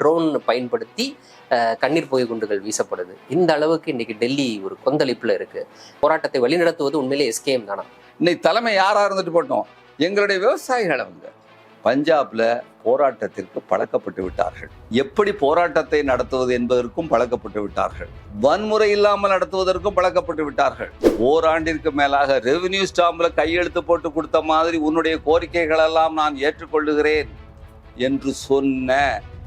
Drone பயன்படுத்தி கண்ணீர் புகை குண்டுகள் வீசப்படுது. இந்த அளவுக்கு இன்னைக்கு டெல்லி ஒரு கொந்தளிப்புல இருக்கு. போராட்டத்தை வழிநடத்துவது உண்மையிலே எஸ்கேஎம் தானா? இன்னைக்கு தலைமை யாரா இருந்துட்டு போட்டோம்? எங்களுடைய விவசாயிகள் அவங்க. பஞ்சாப்ல போராட்டத்திற்கு பழக்கப்பட்டு விட்டார்கள். எப்படி போராட்டத்தை நடத்துவது என்பதற்கும் பழக்கப்பட்டு விட்டார்கள். வன்முறை இல்லாமல் நடத்துவதற்கும் பழக்கப்பட்டு விட்டார்கள். ஓராண்டிற்கு மேலாக ரெவென்யூ ஸ்டாம்ப்ல கையெழுத்து போட்டு கொடுத்த மாதிரி உன்னுடைய கோரிக்கைகள் எல்லாம் நான் ஏற்றுக்கொள்ளுகிறேன் என்று சொன்ன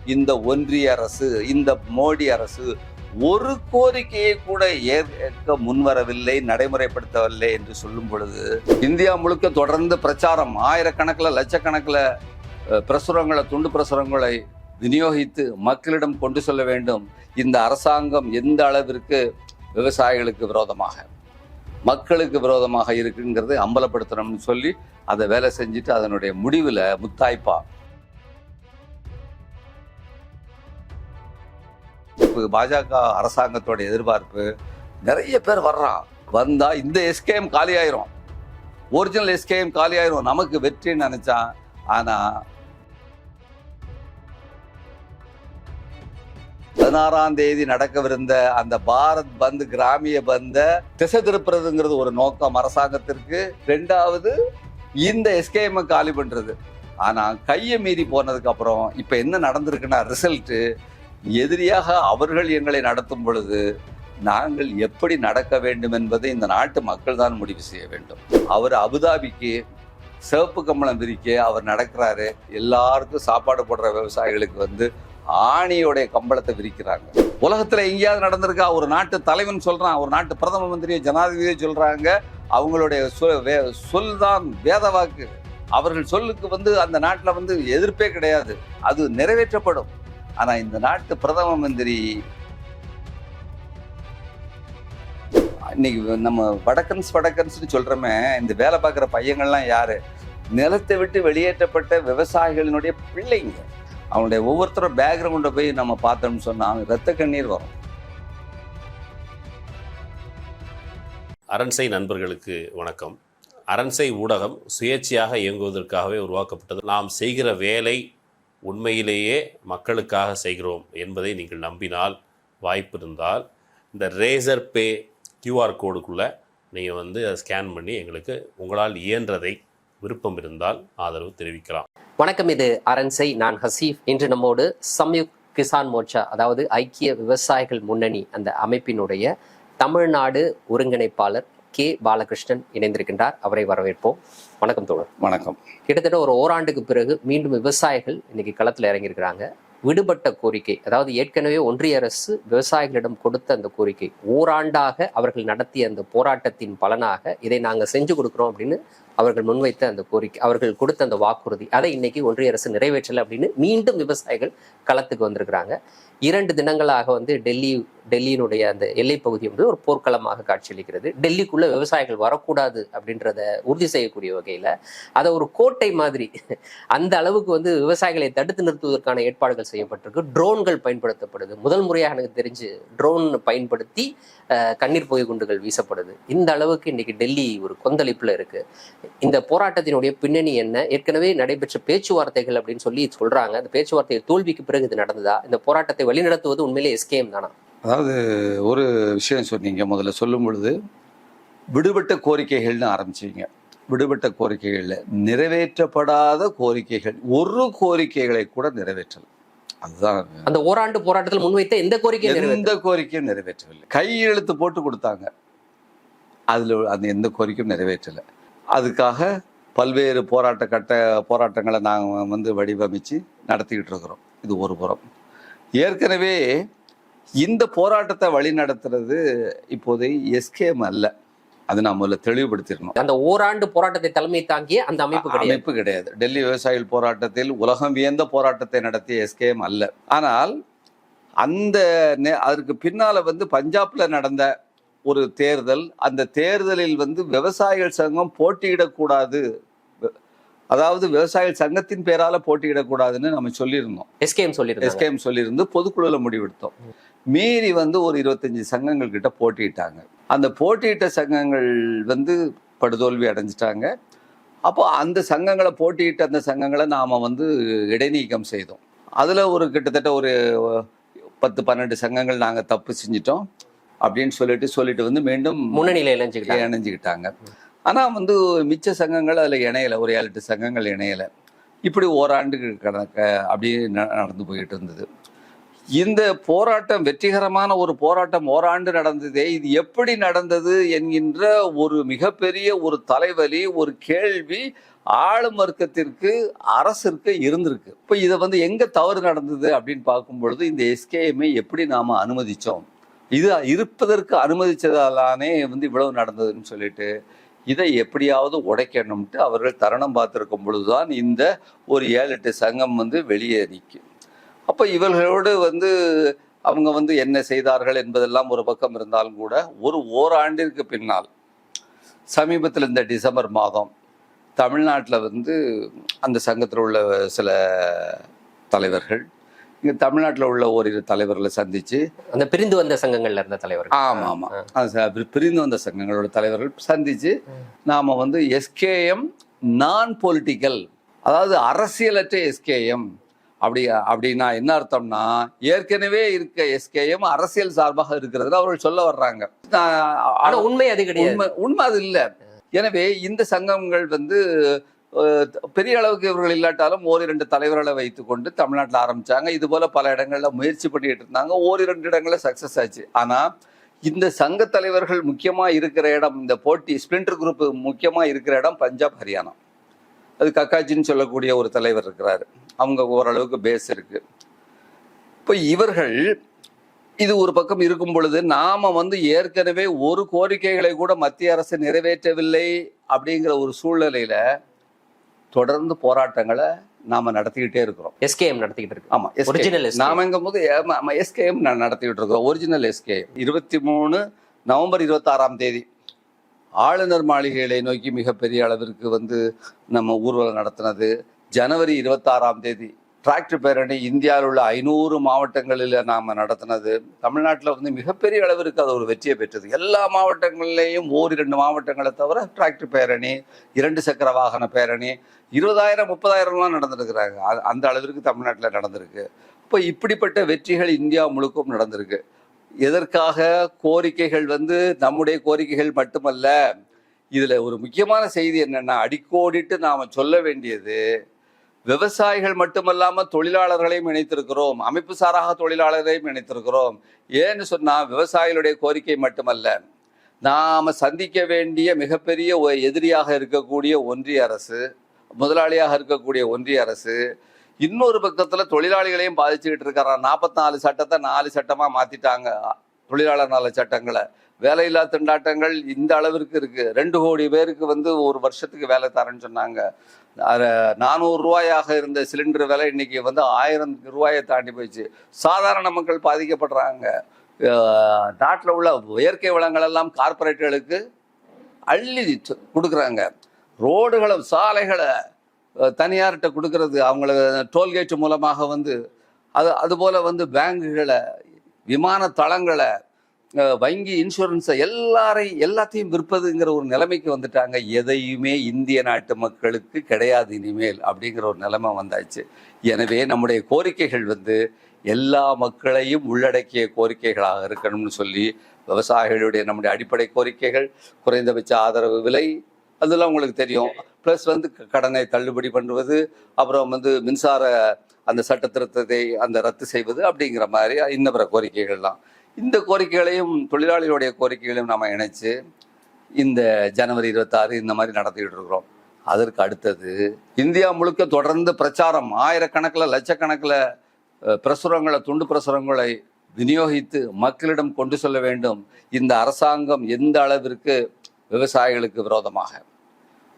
இந்த ஒன்றிய அரசு இந்த மோடி அரசு ஒரு கோரிக்கையை கூட ஏற்க முன்வரவில்லை நடைமுறைப்படுத்தவில்லை என்று சொல்லும் பொழுது இந்தியா முழுக்க தொடர்ந்து பிரச்சாரம் ஆயிரக்கணக்கில் லட்சக்கணக்கில் பிரசுரங்களை துண்டு பிரசுரங்களை விநியோகித்து மக்களிடம் கொண்டு செல்ல வேண்டும். இந்த அரசாங்கம் எந்த அளவிற்கு விவசாயிகளுக்கு விரோதமாக மக்களுக்கு விரோதமாக இருக்குங்கிறதை அம்பலப்படுத்தணும்னு சொல்லி அதை வேலை செஞ்சுட்டு அதனுடைய முடிவில் முத்தாய்ப்பா எதிர்பார்ப்பு பாஜக அரசாங்கத்தோட எதிர்பார்ப்பு நிறைய பேர் வர்றான் வந்தா இந்த எஸ்கேஎம் காலி ஆயிரும் ஒரிஜினல் எஸ்கேஎம் காலி ஆயிரும் நமக்கு வெற்றின்னு நினைச்சான் ஆனா பதினாறாம் தேதி நடக்கவிருந்த அந்த பாரத் பந்த் கிராமிய பந்த திசை திருப்புறதுங்கிறது ஒரு நோக்கம் அரசாங்கத்திற்கு. ரெண்டாவது இந்த எஸ்கேஎம் காலி பண்றது. ஆனா கையை மீறி போனதுக்கு அப்புறம் இப்ப என்ன நடந்திருக்குன்னா ரிசல்ட் எதிரியாக அவர்கள் எங்களை நடத்தும் பொழுது நாங்கள் எப்படி நடக்க வேண்டும் என்பதை இந்த நாட்டு மக்கள் தான் முடிவு செய்ய வேண்டும். அவர் அபுதாபிக்கு சிவப்பு கம்பளம் விரிக்க அவர் நடக்கிறாரு. எல்லாருக்கும் சாப்பாடு போடுற விவசாயிகளுக்கு வந்து ஆணியோடைய கம்பளத்தை விரிக்கிறாங்க. உலகத்தில் எங்கேயாவது நடந்திருக்கா? ஒரு நாட்டு தலைவன் சொல்கிறான் ஒரு நாட்டு பிரதம மந்திரியை ஜனாதிபதியை சொல்கிறாங்க அவங்களுடைய சொல் வே- சொல் தான் வேத வாக்கு. அவர்கள் சொல்லுக்கு வந்து அந்த நாட்டில் வந்து எதிர்ப்பே கிடையாது. அது நிறைவேற்றப்படும். ஆனா இந்த நாட்டு பிரதம மந்திரி இன்னைக்கு நம்ம வடக்கன்ஸ் வடக்கன்ஸ்னு சொல்றோமே இந்த வேலை பார்க்குற பையங்கள்லாம் யாரு? நிலத்தை விட்டு வெளியேற்றப்பட்ட விவசாயிகளினுடைய பிள்ளைங்க. அவனுடைய ஒவ்வொருத்தரும் பேக்ரவுண்டை போய் நம்ம பார்த்தோம்னு சொன்னால் ரத்த கண்ணீர் வரும். அரண்சை நண்பர்களுக்கு வணக்கம். அரண்சை ஊடகம் சுயேட்சையாக இயங்குவதற்காகவே உருவாக்கப்பட்டது. நாம் செய்கிற வேலை உண்மையிலேயே மக்களுக்காக செய்கிறோம் என்பதை நீங்கள் நம்பினால் வாய்ப்பு இருந்தால் இந்த ரேசர் பே கியூஆர் கோடுக்குள்ளே நீங்கள் வந்து அதை ஸ்கேன் பண்ணி எங்களுக்கு உங்களால் இயன்றதை விருப்பம் இருந்தால் ஆதரவு தெரிவிக்கலாம். வணக்கம் இது அரண்சை நான் ஹசீஃப். இன்று நம்மோடு சம்யுக் கிசான் மோர்ச்சா அதாவது ஐக்கிய விவசாயிகள் முன்னணி அந்த அமைப்பினுடைய தமிழ்நாடு ஒருங்கிணைப்பாளர் கே. பாலகிருஷ்ணன் இணைந்திருக்கின்றார். அவரை வரவேற்போம். வணக்கம் தோழர். வணக்கம். கிட்டத்தட்ட ஒரு ஓராண்டுக்கு பிறகு மீண்டும் விவசாயிகள் இன்னைக்கு களத்தில் இறங்கியிருக்கிறாங்க. விடுபட்ட கோரிக்கை அதாவது ஏற்கனவே ஒன்றிய அரசு விவசாயிகளிடம் கொடுத்த அந்த கோரிக்கை ஓராண்டாக அவர்கள் நடத்திய அந்த போராட்டத்தின் பலனாக இதை நாங்கள் செஞ்சு கொடுக்குறோம் அப்படின்னு அவர்கள் முன்வைத்த அந்த கோரிக்கை அவர்கள் கொடுத்த அந்த வாக்குறுதி. அதை இன்னைக்கு ஒன்றிய அரசு நிறைவேற்றலை அப்படின்னு மீண்டும் விவசாயிகள் களத்துக்கு வந்திருக்கிறாங்க. இரண்டு தினங்களாக வந்து டெல்லி டெல்லியினுடைய அந்த எல்லை பகுதி ஒரு போர்க்களமாக காட்சியளிக்கிறது. டெல்லிக்குள்ள விவசாயிகள் வரக்கூடாது அப்படின்றத உறுதி செய்யக்கூடிய வகையில அதை ஒரு கோட்டை மாதிரி அந்த அளவுக்கு வந்து விவசாயிகளை தடுத்து நிறுத்துவதற்கான ஏற்பாடுகள் செய்யப்பட்டிருக்கு. ட்ரோன்கள் பயன்படுத்தப்படுது. முதல் முறையாக எனக்கு தெரிஞ்சு ட்ரோன் பயன்படுத்தி கண்ணீர் புகை குண்டுகள் வீசப்படுது. இந்த அளவுக்கு இன்னைக்கு டெல்லி ஒரு கொந்தளிப்புல இருக்கு. இந்த போராட்டத்தினுடைய பின்னணி என்ன? ஏற்கனவே நடைபெற்ற பேச்சுவார்த்தைகள் அப்படின்னு சொல்லி சொல்றாங்க. அந்த பேச்சுவார்த்தை தோல்விக்கு பிறகு இது நடந்ததா? இந்த போராட்டத்தை வழிநடத்துவது உண்மையிலே எஸ்கேஎம் தானா? அதாவது ஒரு விஷயம் சொன்னீங்க முதல்ல. சொல்லும் பொழுது விடுபட்ட கோரிக்கைகள்னு ஆரம்பிச்சீங்க. விடுபட்ட கோரிக்கைகள்ல நிறைவேற்றப்படாத கோரிக்கைகள் ஒரு கோரிக்கைகளை கூட நிறைவேற்றல. அதுதான் அந்த ஓராண்டு போராட்டத்தில் முன்வைத்த எந்த கோரிக்கை நிறைவேற்ற எந்த கோரிக்கையும் நிறைவேற்றவில்லை. கையெழுத்து போட்டு கொடுத்தாங்க. அதுல அந்த எந்த கோரிக்கையும் நிறைவேற்றல. அதுக்காக பல்வேறு போராட்ட கட்ட போராட்டங்களை நாங்கள் வந்து வடிவமைச்சு நடத்திக்கிட்டு இருக்கிறோம். இது ஒரு புறம். ஏற்கனவே இந்த போராட்டத்தை வழி நடத்துறது இப்போதை எஸ்கேஎம் அல்ல. அது நான் முதல்ல தெளிவுபடுத்திடணும். அந்த ஓராண்டு போராட்டத்தை தலைமை தாங்கிய அந்த அமைப்பு கிடையாது. அமைப்பு கிடையாது. டெல்லி விவசாயிகள் போராட்டத்தில் உலகம் வியந்த போராட்டத்தை நடத்திய எஸ்கேஎம் அல்ல. ஆனால் அந்த அதற்கு பின்னால வந்து பஞ்சாப்ல நடந்த ஒரு தேர்தல் அந்த தேர்தலில் வந்து விவசாயிகள் சங்கம் போட்டியிடக்கூடாது அதாவது விவசாயிகள் சங்கத்தின் பேரால போட்டியிடக்கூடாதுன்னு நம்ம சொல்லியிருந்தோம். எஸ்கேஎம் சொல்லியிருந்தாங்க. எஸ்கேஎம் சொல்லியிருந்து பொதுக்குழுல முடிவெடுத்தோம். மீறி வந்து ஒரு இருபத்தஞ்சு சங்கங்கள் கிட்ட போட்டியிட்டாங்க அந்த போட்டியிட்ட சங்கங்கள் வந்து படுதோல்வி அடைஞ்சிட்டாங்க. அப்போ அந்த சங்கங்களை போட்டியிட்ட அந்த சங்கங்களை நாம வந்து இடைநீக்கம் செய்தோம். அதில் ஒரு கிட்டத்தட்ட ஒரு பத்து பன்னெண்டு சங்கங்கள் நாங்கள் தப்பு செஞ்சிட்டோம் அப்படின்னு சொல்லிட்டு சொல்லிட்டு வந்து மீண்டும் முன்னணியில இணைஞ்சுக்கிட்டாங்க. இணைஞ்சுக்கிட்டாங்க. ஆனால் வந்து மிச்ச சங்கங்கள் அதில் இணையலை ஒரு ஏழு எட்டு சங்கங்கள் இணையலை. இப்படி ஓராண்டுக்கு கணக்க அப்படியே நடந்து போயிட்டு இருந்தது. இந்த போராட்டம் வெற்றிகரமான ஒரு போராட்டம் ஓராண்டு நடந்ததே இது எப்படி நடந்தது என்கின்ற ஒரு மிகப்பெரிய ஒரு தலைவலி ஒரு கேள்வி ஆளும் வர்க்கத்திற்கு அரசிற்கு இருந்திருக்கு. இப்போ இதை வந்து எங்க தவறு நடந்தது அப்படின்னு பார்க்கும் பொழுது இந்த எஸ்கேஎம்ஐ எப்படி நாம அனுமதிச்சோம்? இது இருப்பதற்கு அனுமதிச்சதாலானே வந்து இவ்வளவு நடந்ததுன்னு சொல்லிட்டு இதை எப்படியாவது உடைக்கணும்ட்டு அவர்கள் தருணம் பார்த்துருக்கும் பொழுதுதான் இந்த ஒரு ஏழு எட்டு சங்கம் வந்து வெளியே நிற்கும் அப்போ இவர்களோடு வந்து அவங்க வந்து என்ன செய்தார்கள் என்பதெல்லாம் ஒரு பக்கம் இருந்தாலும் கூட ஒரு ஓராண்டிற்கு பின்னால் சமீபத்தில் இந்த டிசம்பர் மாதம் தமிழ்நாட்டில் வந்து அந்த சங்கத்தில் உள்ள சில தலைவர்கள் இங்கே தமிழ்நாட்டில் உள்ள ஓரிரு தலைவர்களை சந்திச்சு அந்த பிரிந்து வந்த சங்கங்கள்ல இருந்த தலைவர்கள். ஆமா ஆமா. அது பிரிந்து வந்த சங்கங்களோட தலைவர்கள் சந்திச்சு நாம வந்து எஸ்கேஎம் நான் பொலிட்டிக்கல் அதாவது அரசியலற்ற எஸ்கேஎம் அப்படி அப்படின்னா என்ன அர்த்தம்னா ஏற்கனவே இருக்க எஸ்கேஎம் அரசியல் சார்பாக இருக்கிறது அவர்கள் சொல்ல வர்றாங்க. ஆனா உண்மை அது கிடையாது. உண்மை உண்மை அது இல்ல. எனவே இந்த சங்கங்கள் வந்து பெரிய அளவுக்கு இவர்கள் இல்லாட்டாலும் ஓரிரண்டு தலைவர்களை வைத்துக்கொண்டு தமிழ்நாட்டில் ஆரம்பிச்சாங்க. இது போல பல இடங்கள்ல முயற்சி பண்ணிட்டு இருந்தாங்க. ஓரிரண்டு இடங்கள்ல சக்சஸ் ஆச்சு. ஆனா இந்த சங்க தலைவர்கள் முக்கியமா இருக்கிற இடம் இந்த போட்டி ஸ்பிளிண்டர் குரூப் முக்கியமா இருக்கிற இடம் பஞ்சாப் ஹரியானா. அது கக்காஜின்னு சொல்லக்கூடிய ஒரு தலைவர் இருக்கிறாரு. அவங்க ஓரளவுக்கு பேஸ் இருக்கு. இப்போ இவர்கள் இது ஒரு பக்கம் இருக்கும் பொழுது நாம வந்து ஏற்கனவே ஒரு கோரிக்கைகளை கூட மத்திய அரசு நிறைவேற்றவில்லை அப்படிங்கிற ஒரு சூழ்நிலையில தொடர்ந்து போராட்டங்களை நாம நடத்திக்கிட்டே இருக்கிறோம். எஸ்கேஎம் நடத்திக்கிட்டு இருக்கு. ஆமா. நாமங்கும் போது எஸ்கேஎம் நடத்திக்கிட்டு இருக்கோம் ஒரிஜினல் எஸ்கேஎம் இருபத்தி மூணு நவம்பர் இருபத்தாறாம் தேதி ஆளுநர் மாளிகைகளை நோக்கி மிகப்பெரிய அளவிற்கு வந்து நம்ம ஊர்வலம் நடத்தினது. ஜனவரி இருபத்தாறாம் தேதி டிராக்டர் பேரணி இந்தியாவில் உள்ள ஐநூறு மாவட்டங்களில் நாம் நடத்தினது. தமிழ்நாட்டில் வந்து மிகப்பெரிய அளவிற்கு அது ஒரு வெற்றியை பெற்றது. எல்லா மாவட்டங்கள்லேயும் ஓர் இரண்டு மாவட்டங்களை தவிர டிராக்டர் பேரணி இரண்டு சக்கர வாகன பேரணி இருபதாயிரம் முப்பதாயிரம்லாம் நடந்துருக்குறாங்க. அந்த அளவிற்கு தமிழ்நாட்டில் நடந்திருக்கு. இப்போ இப்படிப்பட்ட வெற்றிகள் இந்தியா முழுக்கும் நடந்திருக்கு. எதற்காக? கோரிக்கைகள் வந்து நம்முடைய கோரிக்கைகள் மட்டுமல்ல. இதில் ஒரு முக்கியமான செய்தி என்னென்னா அடிக்கோடிட்டு நாம் சொல்ல வேண்டியது விவசாயிகள் மட்டுமல்லாமல் தொழிலாளர்களையும் இணைத்திருக்கிறோம். அமைப்பு சாராக தொழிலாளர்களையும் இணைத்திருக்கிறோம். ஏன்னு சொன்னால் விவசாயிகளுடைய கோரிக்கை மட்டுமல்ல. நாம் சந்திக்க வேண்டிய மிகப்பெரிய எதிரியாக இருக்கக்கூடிய ஒன்றிய அரசு முதலாளியாக இருக்கக்கூடிய ஒன்றிய அரசு இன்னொரு பக்கத்தில் தொழிலாளிகளையும் பாதிச்சுக்கிட்டு இருக்கிறான் நாற்பத்தி நாலு சட்டத்தை நாலு சட்டமாக மாத்திட்டாங்க. தொழிலாளர் நல சட்டங்களை. வேலையில்லா திண்டாட்டங்கள் இந்த அளவிற்கு இருக்கு. ரெண்டு கோடி பேருக்கு வந்து ஒரு வருஷத்துக்கு வேலை தரேன்னு சொன்னாங்க. நானூறு ரூபாயாக இருந்த சிலிண்டர் விலை இன்னைக்கு வந்து ஆயிரம் ரூபாயை தாண்டி போயிடுச்சு. சாதாரண மக்கள் பாதிக்கப்படுறாங்க. நாட்டில் உள்ள இயற்கை வளங்கள் எல்லாம் கார்பரேட்டுகளுக்கு அள்ளி கொடுக்குறாங்க. ரோடுகளை சாலைகளை தனியார்கிட்ட கொடுக்கறது அவங்கள டோல்கேட் மூலமாக வந்து அது அதுபோல் வந்து பேங்குகளை விமான தளங்களை வங்கி இன்சூரன்ஸை எல்லாரையும் எல்லாத்தையும் விற்பதுங்கிற ஒரு நிலைமைக்கு வந்துட்டாங்க. எதையுமே இந்திய நாட்டு மக்களுக்கு கிடையாது இனிமேல் அப்படிங்கிற ஒரு நிலைமை வந்தாச்சு. எனவே நம்முடைய கோரிக்கைகள் வந்து எல்லா மக்களையும் உள்ளடக்கிய கோரிக்கைகளாக இருக்கணும்னு சொல்லி விவசாயிகளுடைய நம்முடைய அடிப்படை கோரிக்கைகள் குறைந்தபட்ச ஆதரவு விலை அதெல்லாம் உங்களுக்கு தெரியும். ப்ளஸ் வந்து க- கடனை தள்ளுபடி பண்ணுவது அப்புறம் வந்து மின்சார அந்த சட்ட திருத்தத்தை அந்த ரத்து செய்வது அப்படிங்கிற மாதிரி இன்ன பிற கோரிக்கைகள்லாம். இந்த கோரிக்கைகளையும் தொழிலாளிகளுடைய கோரிக்கைகளையும் நம்ம இணைச்சு இந்த ஜனவரி இருபத்தாறு இந்த மாதிரி நடத்திக்கிட்டு இருக்கிறோம். அதற்கு அடுத்தது இந்தியா முழுக்க தொடர்ந்து பிரச்சாரம் ஆயிரக்கணக்கில் லட்சக்கணக்கில் பிரசுரங்களை துண்டு பிரசுரங்களை விநியோகித்து மக்களிடம் கொண்டு செல்ல வேண்டும். இந்த அரசாங்கம் எந்த அளவிற்கு விவசாயிகளுக்கு விரோதமாக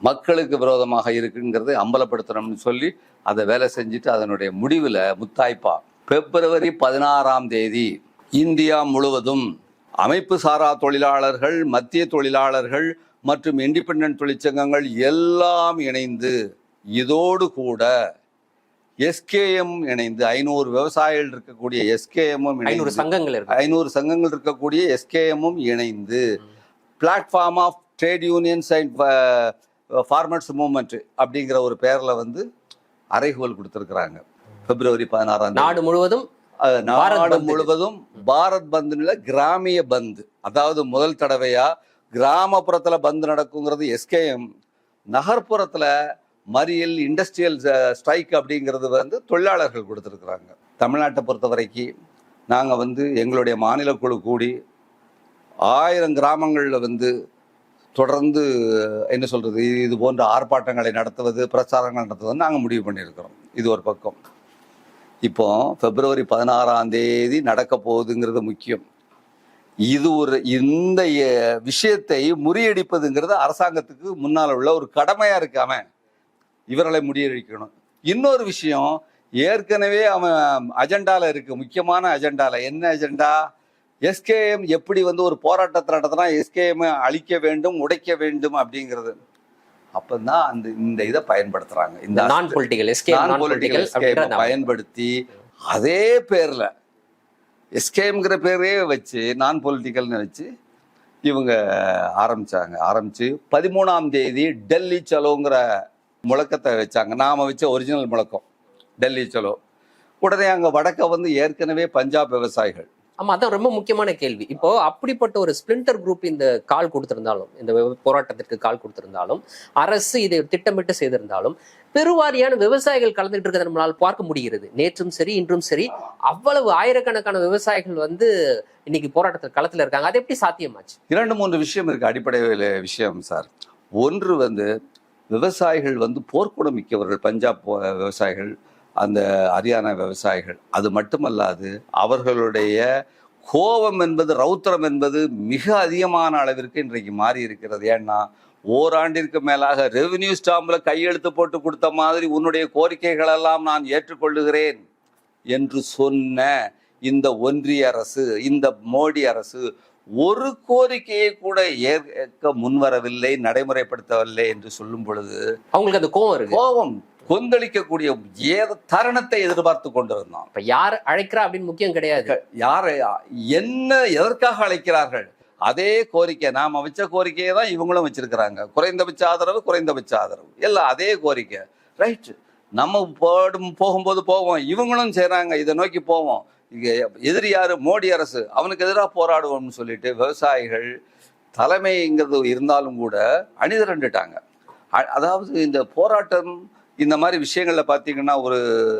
மக்களுக்கு விரோதமாக இருக்குங்கிறதை அம்பலப்படுத்தணும்னு சொல்லி அதை வேலை செஞ்சுட்டு அதனுடைய முடிவில் முத்தாய்ப்பா. பிப்ரவரி பதினாறாம் தேதி இந்தியா முழுவதும் அமைப்பு சாரா தொழிலாளர்கள் மத்திய தொழிலாளர்கள் மற்றும் இண்டிபெண்டன்ட் தொழிற்சங்கங்கள் எல்லாம் இணைந்து இதோடு கூட எஸ்கேஎம் இணைந்து ஐநூறு விவசாயிகள் இருக்கக்கூடிய எஸ்கேஎம்மும் ஐநூறு சங்கங்கள் ஐநூறு சங்கங்கள் இருக்கக்கூடிய எஸ்கேஎம்மும் இணைந்து platform of trade unions and farmers movement அப்படிங்கிற ஒரு பேரில் வந்து அறைகோல் கொடுத்துருக்குறாங்க. பிப்ரவரி பதினாறாம் நாடு முழுவதும் நாடு. முழுவதும் பாரத் பந்துல கிராமிய பந்து. அதாவது முதல் தடவையா கிராமப்புறத்துல பந்து நடக்குங்கிறது எஸ்கேஎம். நகர்ப்புறத்துல மறியல் இண்டஸ்ட்ரியல் ஸ்ட்ரைக் அப்படிங்கிறது வந்து தொழிலாளர்கள் கொடுத்துருக்குறாங்க. தமிழ்நாட்டை பொறுத்த வரைக்கும் நாங்கள் வந்து எங்களுடைய மாநில குழு கூடி ஆயிரம் கிராமங்களில் வந்து தொடர்ந்து என்ன சொல்றது இது- போன்ற ஆர்ப்பாட்டங்களை நடத்துவது பிரச்சாரங்கள் நடத்துவது நாங்கள் முடிவு பண்ணியிருக்கிறோம். இது ஒரு பக்கம். இப்போ பிப்ரவரி பதினாறாம் தேதி நடக்க போகுதுங்கிறது முக்கியம். இது ஒரு இந்த விஷயத்தை முறியடிப்பதுங்கிறது அரசாங்கத்துக்கு முன்னால் உள்ள ஒரு கடமையா இருக்காம இவர்களை முறியடிக்கணும். இன்னொரு விஷயம் ஏற்கனவே அவன் அஜெண்டாவில் இருக்கு முக்கியமான அஜெண்டாவில் என்ன அஜெண்டா? எஸ்கேஎம் எப்படி வந்து ஒரு போராட்டத்தை நடத்தினா எஸ்கேஎம் அழிக்க வேண்டும் உடைக்க வேண்டும் அப்படிங்கிறது. அப்பதான் அந்த இந்த இதை பயன்படுத்துறாங்க. இந்த நான் பொலிட்டிக்கல் நான் பொலிட்டிக்கல் பயன்படுத்தி அதே பேர்ல எஸ்கேம்ங்கிற பேரே வச்சு நான் பொலிட்டிக்கல்னு வச்சு இவங்க ஆரம்பிச்சாங்க. ஆரம்பிச்சு பதிமூணாம் தேதி டெல்லி சலோங்கிற முழக்கத்தை வச்சாங்க. நாம வச்ச ஒரிஜினல் முழக்கம் டெல்லி சலோ. உடனே அங்க வடக்க வந்து ஏற்கனவே பஞ்சாப் விவசாயிகள். ஆமா அதான் ரொம்ப முக்கியமான கேள்வி. இப்போ அப்படிப்பட்ட ஒரு ஸ்பிளிண்டர் குரூப் இந்த கால் கொடுத்திருந்தாலும் இந்த விவ- போராட்டத்திற்கு கால் கொடுத்திருந்தாலும் அரசு இதை திட்டமிட்டு செய்திருந்தாலும் பெருவாரியான விவசாயிகள் கலந்துட்டு இருக்கிறத நம்மளால் பார்க்க முடிகிறது. நேற்றும் சரி இன்றும் சரி அவ்வளவு ஆயிரக்கணக்கான விவசாயிகள் வந்து இன்னைக்கு போராட்டத்தில் களத்துல இருக்காங்க. அது எப்படி சாத்தியமாச்சு? இரண்டு மூன்று விஷயம் இருக்கு. அடிப்படையில் விஷயம் சார். ஒன்று வந்து விவசாயிகள் வந்து போர்க்குணம் மிக்கவர்கள் பஞ்சாப் விவசாயிகள் அந்த ஹரியானா விவசாயிகள். அது மட்டுமல்லாது அவர்களுடைய கோபம் என்பது ரௌத்திரம் என்பது மிக அதிகமான அளவிற்கு இன்றைக்கு மாறி இருக்கிறது. ஏன்னா ஓராண்டிற்கு மேலாக ரெவென்யூ ஸ்டாம்ப்ல கையெழுத்து போட்டு கொடுத்த மாதிரி உன்னுடைய கோரிக்கைகள் எல்லாம் நான் ஏற்றுக்கொள்ளுகிறேன் என்று சொன்ன இந்த ஒன்றிய அரசு இந்த மோடி அரசு ஒரு கோரிக்கையை கூட ஏற்க முன்வரவில்லை நடைமுறைப்படுத்தவில்லை என்று சொல்லும் பொழுது அவங்களுக்கு அந்த கோவம் இருக்கு. கோபம் கொந்தளிக்கக்கூடிய ஏத தருணத்தை எதிர்பார்த்து கொண்டிருந்தான். இப்ப யார் அழைக்கிறா அப்படின்னு முக்கியம் கிடையாது. யாரை என்ன எதற்காக அழைக்கிறார்கள்? அதே கோரிக்கை நாம வச்ச கோரிக்கையை தான் இவங்களும் வச்சிருக்கிறாங்க. குறைந்தபட்ச ஆதரவு குறைந்தபட்ச ஆதரவு. எல்லாம் அதே கோரிக்கை. ரைட் நம்ம போடும் போகும்போது போவோம். இவங்களும் செய்றாங்க. இதை நோக்கி போவோம். இங்க எதிரி யாரு? மோடி அரசு. அவனுக்கு எதிராக போராடுவோம்னு சொல்லிட்டு விவசாயிகள் தலைமைங்கிறது இருந்தாலும் கூட அணிதிரண்டுட்டாங்க. அதாவது இந்த போராட்டம் இந்த மாதிரி விஷயங்களில் பார்த்தீங்கன்னா ஒரு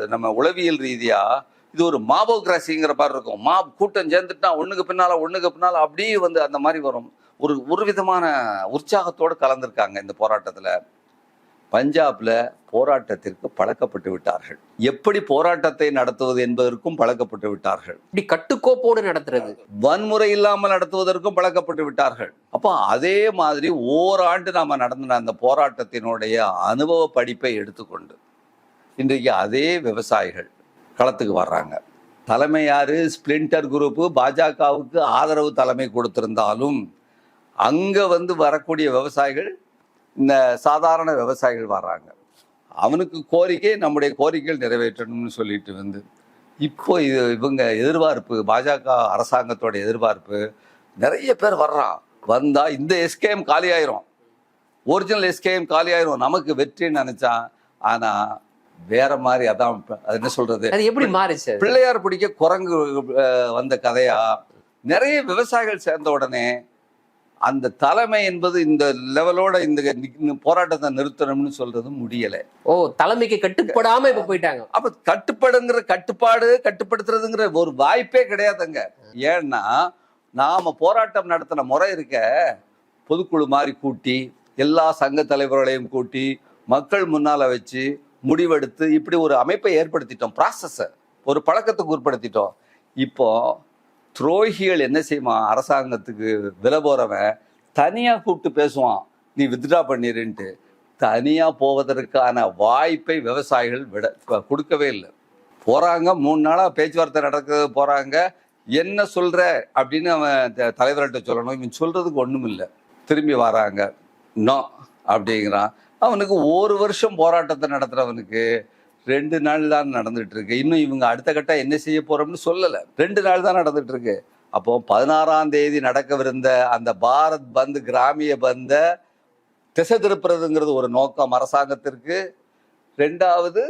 நம்ம உளவியல் ரீதியாக இது ஒரு மாபோகிராசிங்கிற மாதிரி இருக்கும். மா கூட்டம் சேர்ந்துட்டா ஒன்றுக்கு பின்னால் ஒன்றுக்கு பின்னால் அப்படியே வந்து அந்த மாதிரி வரும். ஒரு ஒரு விதமான உற்சாகத்தோடு கலந்துருக்காங்க இந்த போராட்டத்தில். பஞ்சாப்ல போராட்டத்திற்கு பழக்கப்பட்டு விட்டார்கள். எப்படி போராட்டத்தை நடத்துவது என்பதற்கும் பழக்கப்பட்டு விட்டார்கள். இப்படி கட்டுக்கோப்போடு நடத்துறது. வன்முறை இல்லாமல் நடத்துவதற்கும் பழக்கப்பட்டு விட்டார்கள். அப்போ அதே மாதிரி ஓராண்டு நாம நடந்த அந்த போராட்டத்தினுடைய அனுபவ படிப்பை எடுத்துக்கொண்டு இன்றைக்கு அதே விவசாயிகள் களத்துக்கு வர்றாங்க. தலைமை யாரு? ஸ்பிளிண்டர் குரூப் பாஜகவுக்கு ஆதரவு தலைமை கொடுத்திருந்தாலும் அங்க வந்து வரக்கூடிய விவசாயிகள் இந்த சாதாரண விவசாயிகள் வர்றாங்க. அவனுக்கு கோரிக்கை நம்முடைய கோரிக்கைகள் நிறைவேற்றணும்னு சொல்லிட்டு வந்து இப்போ இது இவங்க எதிர்பார்ப்பு பாஜக அரசாங்கத்தோட எதிர்பார்ப்பு நிறைய பேர் வர்றான். வந்தா இந்த எஸ்கேஎம் காலி ஆயிரும் ஒரிஜினல் எஸ்கேஎம் காலி ஆயிரும் நமக்கு வெற்றின்னு நினைச்சான். ஆனா வேற மாதிரி அதான் அது என்ன சொல்றது? அது எப்படி மாறுச்சு? பிள்ளையார் பிடிக்க குரங்கு வந்த கதையா நிறைய விவசாயிகள் சேர்ந்த உடனே அந்த தலைமை என்பது இந்த லெவலோட இந்த போராட்டத்தை நிறுத்தணும்னு சொல்றது முடியல. ஓ தலைமைக்கு கட்டுப்படாம இப்ப போயிட்டாங்க. அப்ப கட்டுப்பாடுங்கிற கட்டுப்பாடு கட்டுப்படுத்துறதுங்கிற ஒரு வாய்ப்பே கிடையாதுங்க. ஏன்னா நாம போராட்டம் நடத்தின முறை இருக்க பொதுக்குழு மாதிரி கூட்டி எல்லா சங்க தலைவர்களையும் கூட்டி மக்கள் முன்னால வச்சு முடிவெடுத்து இப்படி ஒரு அமைப்பை ஏற்படுத்திட்டோம் ப்ராசஸ ஒரு பழக்கத்துக்கு உட்படுத்திட்டோம். இப்போ துரோகிகள் என்ன செய்வான்? அரசாங்கத்துக்கு விலை போகிறவன் தனியாக கூப்பிட்டு பேசுவான். நீ வித்ட்ரா பண்ணிருன்ட்டு தனியாக போவதற்கான வாய்ப்பை விவசாயிகள் விட கொடுக்கவே இல்லை. போகிறாங்க மூணு நாளாக பேச்சுவார்த்தை நடக்கிறது போகிறாங்க என்ன சொல்கிற அப்படின்னு அவன் த- தலைவர்கிட்ட சொல்லணும். இவன் சொல்கிறதுக்கு ஒன்றும் இல்லை. திரும்பி வராங்க. நோ அப்படிங்கிறான். அவனுக்கு ஒரு வருஷம் போராட்டத்தை நடத்துகிறவனுக்கு ரெண்டு நாள் தான் நடந்துட்டு இருக்கு. இன்னும் இவங்க அடுத்த கட்டம் என்ன செய்ய போறோம்னு சொல்லல. ரெண்டு நாள் தான் நடந்துட்டு இருக்கு. அப்போ பதினாறாம் தேதி நடக்கவிருந்த அந்த பாரத் பந்த் கிராமிய பந்த திசை திருப்புறதுங்கிறது ஒரு நோக்கம் அரசாங்கத்திற்கு. ரெண்டாவது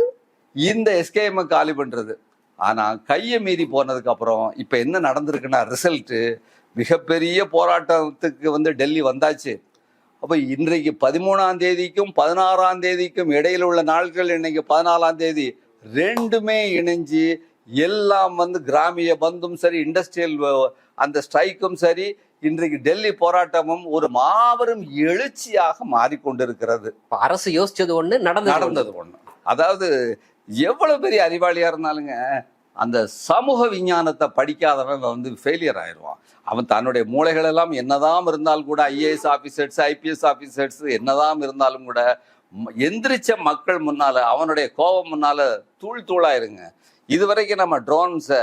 இந்த எஸ்கேஎம் காலி பண்றது. ஆனா கையை மீறி போனதுக்கு அப்புறம் இப்ப என்ன நடந்திருக்குன்னா ரிசல்ட் மிகப்பெரிய போராட்டத்துக்கு வந்து டெல்லி வந்தாச்சு. அப்ப இன்றைக்கு பதிமூணாம் தேதிக்கும் பதினாறாம் தேதிக்கும் இடையில உள்ள நாட்கள் இன்னைக்கு பதினாலாம் தேதி ரெண்டுமே இணைஞ்சு எல்லாம் வந்து கிராமிய பந்தும் சரி இண்டஸ்ட்ரியல் அந்த ஸ்ட்ரைக்கும் சரி இன்றைக்கு டெல்லி போராட்டமும் ஒரு மாபெரும் எழுச்சியாக மாறிக்கொண்டிருக்கிறது. அரசு யோசிச்சது ஒண்ணு. நடந்தது ஒண்ணு. அதாவது எவ்வளவு பெரிய அறிவாளியா இருந்தாலுங்க அந்த சமூக விஞ்ஞானத்தை படிக்காதவன் வந்து ஃபெயிலியர் ஆயிடுவான். அவன் தன்னுடைய மூளைகள் எல்லாம் என்னதான் இருந்தாலும் கூட ஐஏஎஸ் ஆபீசர்ஸ் ஐபிஎஸ் ஆபீசர்ஸ் என்னதான் இருந்தாலும் கூட எந்திரிச்ச மக்கள் முன்னால அவனுடைய கோபம் முன்னால தூள் தூளாயிருங்க. இதுவரைக்கும் நம்ம ட்ரோன்ஸை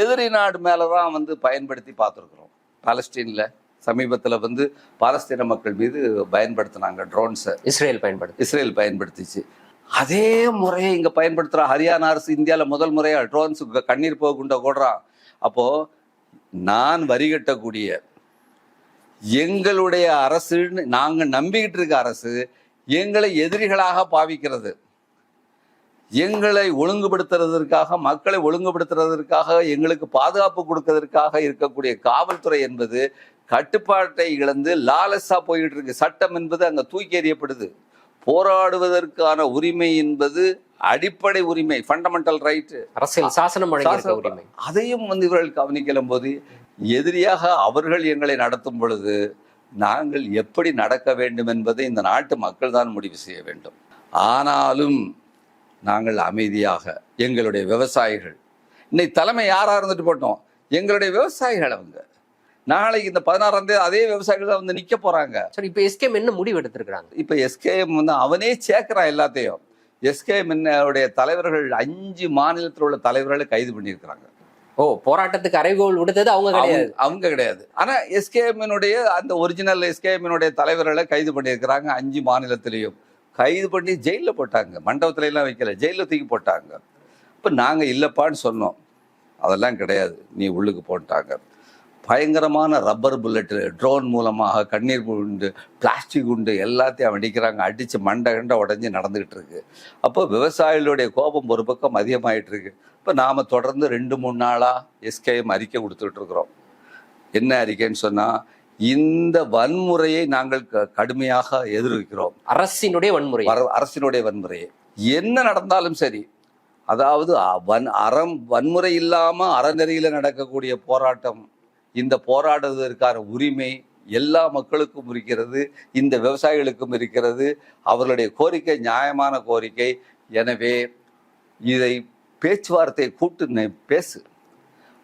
எதிரி நாடு மேலதான் வந்து பயன்படுத்தி பார்த்துருக்குறோம். பாலஸ்தீன்ல சமீபத்துல வந்து பாலஸ்தீன மக்கள் மீது பயன்படுத்தினாங்க ட்ரோன்ஸை இஸ்ரேல் பயன்படுது இஸ்ரேல் பயன்படுத்திச்சு. அதே முறையை இங்க பயன்படுத்துற. ஹரியானா அரசு இந்தியால முதல் முறையா ட்ரோன்ஸ் கண்ணீர் போகுண்ட ஓடுறான் அப்போ நான் வரி கட்டக்கூடிய எங்களுடைய அரசுன்னு நாங்க நம்பிக்கிட்டு இருக்க அரசு எங்களை எதிரிகளாக பாவிக்கிறது. எங்களை ஒழுங்குபடுத்துறதற்காக மக்களை ஒழுங்குபடுத்துறதற்காக எங்களுக்கு பாதுகாப்பு கொடுக்கறதற்காக இருக்கக்கூடிய காவல்துறை என்பது கட்டுப்பாட்டை இழந்து லாலஸா போயிட்டு இருக்கு. சட்டம் என்பது அங்க தூக்கி எறியப்படுது. போராடுவதற்கான உரிமை என்பது அடிப்படை உரிமை ஃபண்டமெண்டல் ரைட் அரசியல் சாசனம். உரிமை. அதையும் வந்து இவர்கள் கவனிக்கலும் போது எதிரியாக அவர்கள் எங்களை நடத்தும் பொழுது நாங்கள் எப்படி நடக்க வேண்டும் என்பதை இந்த நாட்டு மக்கள் தான் முடிவு செய்ய வேண்டும். ஆனாலும் நாங்கள் அமைதியாக எங்களுடைய விவசாயிகள் இன்னைக்கு தலைமை யாரா இருந்துட்டு போட்டோம்? எங்களுடைய விவசாயிகள் அவங்க. நாளைக்கு இந்த பதினாறாம் தேதி அதே விவசாயிகள் தான் வந்து நிக்க போறாங்க. சரி இப்ப எஸ்கேம் என்ன முடிவு எடுத்திருக்காங்க இப்ப எஸ்கேஎம் வந்து அவனே சேர்க்கிறான் எல்லாத்தையும். எஸ்கேஎம் உடைய தலைவர்கள் அஞ்சு மாநிலத்தில் உள்ள தலைவர்களை கைது பண்ணியிருக்கிறாங்க. ஓ போராட்டத்துக்கு அறைகோல் விடுத்தது அவங்க கிடையாது. அவங்க கிடையாது. ஆனா எஸ்கேஎம்னுடைய அந்த ஒரிஜினல் எஸ்கேஎம்னுடைய தலைவர்களை கைது பண்ணியிருக்கிறாங்க அஞ்சு மாநிலத்திலையும். கைது பண்ணி ஜெயிலில் போட்டாங்க. மண்டபத்துல எல்லாம் வைக்கல. ஜெயிலில் தூக்கி போட்டாங்க. இப்போ நாங்க இல்லப்பான்னு சொன்னோம். அதெல்லாம் கிடையாது. நீ உள்ளுக்கு போட்டாங்க. பயங்கரமான ரப்பர் புல்லட்டு ட்ரோன் மூலமாக கண்ணீர் குண்டு பிளாஸ்டிக் குண்டு எல்லாத்தையும் அடிக்கிறாங்க. அடித்து மண்டை கண்டை உடஞ்சி நடந்துகிட்டு இருக்கு. அப்போ விவசாயிகளுடைய கோபம் ஒரு பக்கம் அதிகமாயிட்டு இருக்கு இப்போ நாம தொடர்ந்து ரெண்டு மூணு நாளாக எஸ்கேஎம் அறிக்கை கொடுத்துட்டு இருக்கிறோம். என்ன அறிக்கைன்னு சொன்னால் இந்த வன்முறையை நாங்கள் க- கடுமையாக எதிர்க்கிறோம். அரசினுடைய வன்முறை. அரசினுடைய வன்முறையை. என்ன நடந்தாலும் சரி அதாவது வன் அறம் வன்முறை இல்லாம அறநெறியில நடக்கக்கூடிய போராட்டம் இந்த போராடுவதற்கான உரிமை எல்லா மக்களுக்கும் இருக்கிறது இந்த விவசாயிகளுக்கும் இருக்கிறது. அவர்களுடைய கோரிக்கை நியாயமான கோரிக்கை. எனவே இதை பேச்சுவார்த்தை கூட்டு பேசு.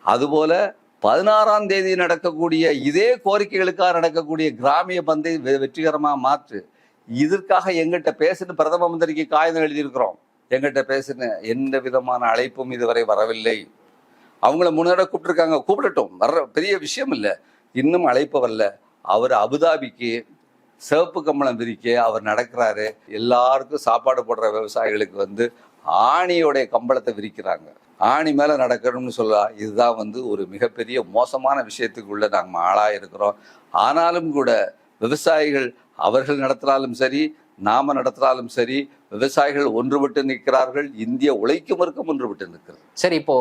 அதுபோல பதினாறாம் தேதி நடக்கக்கூடிய இதே கோரிக்கைகளுக்காக நடக்கக்கூடிய கிராமிய பந்தை வெ- மாற்று. இதற்காக எங்கிட்ட பேசுன்னு பிரதம மந்திரிக்கு காகிதம் எழுதியிருக்கிறோம். எங்கிட்ட பேசுன்னு எந்த விதமான அழைப்பும் இதுவரை வரவில்லை. அவங்கள முன்னாடி கூப்பிட்டுருக்காங்க. கூப்பிடட்டும். வர்ற பெரிய விஷயம் இல்லை. இன்னும் அழைப்பு வரல அவர் அபுதாபிக்கு சிவப்பு கம்பளம் விரிக்க அவர் நடக்கிறாரு. எல்லாருக்கும் சாப்பாடு போடுற விவசாயிகளுக்கு வந்து ஆணியோடைய கம்பளத்தை விரிக்கிறாங்க. ஆணி மேலே நடக்கணும்னு சொல்லலாம் இதுதான் வந்து ஒரு மிகப்பெரிய மோசமான விஷயத்துக்குள்ளே நாங்கள் ஆளாக இருக்கிறோம். ஆனாலும் கூட விவசாயிகள் அவர்கள் நடத்தினாலும் சரி நாம நடத்தினாலும் சரி விவசாயிகள் ஒன்றுபட்டு நிற்கிறார்கள் இந்திய உழைக்கும் வர்க்கம் ஒன்றுபட்டு நிற்கிறது. சரி இப்போ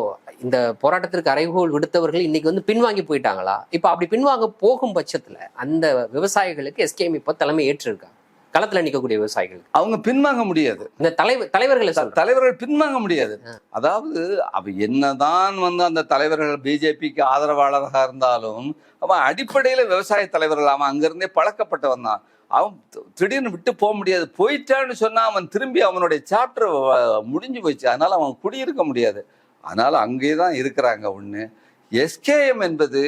இந்த போராட்டத்திற்கு அறைகோல் விடுத்தவர்கள் இன்னைக்கு வந்து பின்வாங்கி போயிட்டாங்களா? இப்போ அப்படி பின்வாங்க போகும் பட்சத்துல அந்த விவசாயிகளுக்கு எஸ்கேஎம் இப்போ தலைமை ஏற்றிருக்காங்க. களத்துல நிக்கக்கூடிய விவசாயிகளுக்கு. அவங்க பின்வாங்க முடியாது. இந்த தலைவர் தலைவர்களை தலைவர்கள் பின்வாங்க முடியாது. அதாவது அவ என்னதான் வந்து அந்த தலைவர்கள் பிஜேபிக்கு ஆதரவாளராக இருந்தாலும் அவன் அடிப்படையில விவசாய தலைவர்கள் அவன் அங்கிருந்தே பழக்கப்பட்டவன் தான். அவன் திடீர்னு விட்டு போக முடியாது. போயிட்டான்னு சொன்னால் அவன் திரும்பி அவனுடைய சாப்டர் முடிஞ்சு போச்சு. அதனால் அவன் குடியிருக்க முடியாது. அதனால் அங்கே தான் இருக்கிறாங்க ஒன்று எஸ்கேஎம் என்பது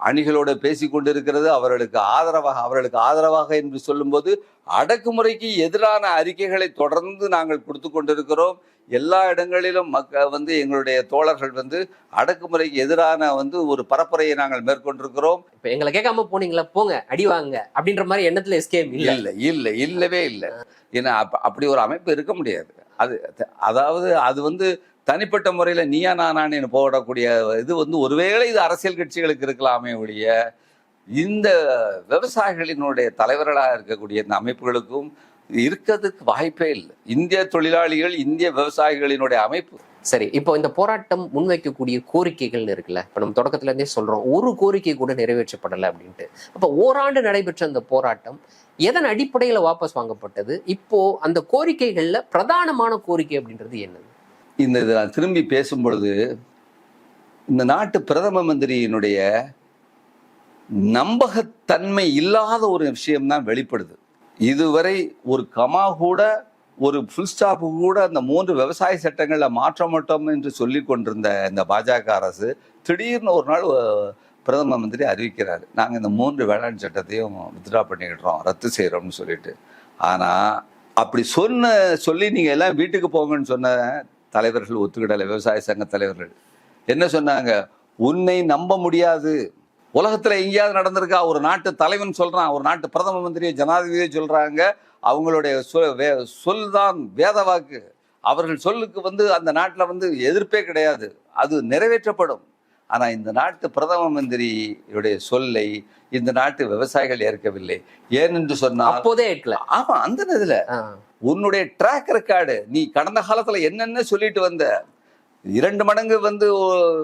அணிகளோடு பேசி கொண்டிருக்கிறது. அவர்களுக்கு ஆதரவாக அவர்களுக்கு ஆதரவாக என்று சொல்லும்போது அடக்குமுறைக்கு எதிரான அறிக்கைகளை தொடர்ந்து நாங்கள் கொடுத்து கொண்டிருக்கிறோம். எல்லா இடங்களிலும் மக்க வந்து எங்களுடைய தோழர்கள் வந்து அடக்குமுறைக்கு எதிரான வந்து ஒரு பரப்புரையை நாங்கள் மேற்கொண்டிருக்கிறோம். இப்போ எங்களை கேட்காம போனீங்களா? போங்க அடி வாங்க அப்படின்ற மாதிரி எண்ணத்துல எஸ்கேஎம் இல்ல. இல்லை இல்லை இல்லவே இல்லை. ஏன்னா அப்ப- அப்படி ஒரு அமைப்பு இருக்க முடியாது. அது அதாவது அது வந்து தனிப்பட்ட முறையில் நீயா நானான்னு போடக்கூடிய இது வந்து ஒருவேளை இது அரசியல் கட்சிகளுக்கு இருக்கலாமே ஒழிய இந்த விவசாயிகளினுடைய தலைவர்களாக இருக்கக்கூடிய இந்த அமைப்புகளுக்கும் இருக்கிறதுக்கு வாய்ப்பே இல்லை. இந்திய தொழிலாளிகள் இந்திய விவசாயிகளினுடைய அமைப்பு. சரி இப்போ இந்த போராட்டம் முன்வைக்கக்கூடிய கோரிக்கைகள் இருக்குல்ல இப்ப நம்ம தொடக்கத்துல இருந்தே சொல்றோம் ஒரு கோரிக்கை கூட நிறைவேற்றப்படலை அப்படின்ட்டு. அப்ப ஓராண்டு நடைபெற்ற அந்த போராட்டம் எதன் அடிப்படையில வாபஸ் வாங்கப்பட்டது? இப்போ அந்த கோரிக்கைகள்ல பிரதானமான கோரிக்கை அப்படின்றது என்னது? இந்த இதை நான் திரும்பி பேசும் பொழுது இந்த நாட்டு பிரதம மந்திரியினுடைய நம்பகத்தன்மை இல்லாத ஒரு விஷயம்தான் வெளிப்படுது. இதுவரை ஒரு கமா கூட ஒரு ஃபுல் ஸ்டாப் கூட அந்த மூன்று விவசாய சட்டங்களில் மாற்ற மாட்டோம் என்று சொல்லி கொண்டிருந்த இந்த பாஜக அரசு திடீர்னு ஒரு நாள் பிரதம மந்திரி அறிவிக்கிறார். நாங்கள் இந்த மூன்று வேளாண் சட்டத்தையும் வித்ட்ரா பண்ணிக்கிடுறோம் ரத்து செய்கிறோம்னு சொல்லிட்டு. ஆனால் அப்படி சொன்ன சொல்லி நீங்கள் எல்லாம் வீட்டுக்கு போங்கன்னு சொன்ன தலைவர்கள் ஒத்துக்கிடலை விவசாய சங்க தலைவர்கள். என்ன சொன்னாங்க? உன்னை நம்ப முடியாது. உலகத்துல எங்கேயாவது நடந்திருக்கா? ஒரு நாட்டு தலைவன் சொல்றான் ஒரு நாட்டு பிரதம மந்திரியை ஜனாதிபதியை சொல்றாங்க. அவங்களுடைய சொல் வே- சொல் தான் வேத வாக்கு. அவர்கள் சொல்லுக்கு வந்து அந்த நாட்டில் வந்து எதிர்ப்பே கிடையாது. அது நிறைவேற்றப்படும். ஆனா இந்த நாட்டு பிரதம மந்திரியுடைய சொல்லை இந்த நாட்டு விவசாயிகள் ஏற்கவில்லை. ஏனென்று சொன்னால் அப்போதே ஏற்கல. ஆமா அந்த இதுல. உன்னுடைய ட்ராக் ரெக்கார்டு நீ கடந்த காலத்துல என்னென்ன சொல்லிட்டு வந்த? இரண்டு மடங்கு வந்து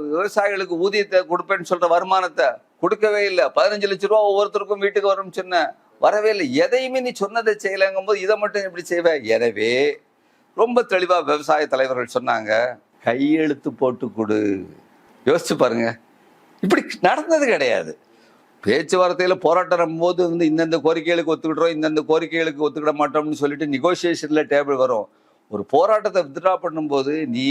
விவசாயிகளுக்கு ஊதியத்தை கொடுப்பேன்னு சொல்ற வருமானத்தை கொடுக்கவே இல்லை. பதினஞ்சு லட்ச ரூபா ஒவ்வொருத்தருக்கும் வீட்டுக்கு வரும்னு சொன்ன. வரவே இல்லை. எதையுமே நீ சொன்னதை செய்யலைங்கும் போது இதை மட்டும் எப்படி செய்வ? எனவே ரொம்ப தெளிவாக விவசாய தலைவர்கள் சொன்னாங்க. கையெழுத்து போட்டு கொடு. யோசிச்சு பாருங்க. இப்படி நடந்தது கிடையாது. பேச்சுவார்த்தையில் போராட்டம் போது வந்து இந்தந்த கோரிக்கைகளுக்கு ஒத்துக்கிடுறோம் இந்தந்த கோரிக்கைகளுக்கு ஒத்துக்கிட மாட்டோம்னு சொல்லிட்டு நெகோசியேஷனில் டேபிள் வரும். ஒரு போராட்டத்தை வித்ட்ரா பண்ணும்போது நீ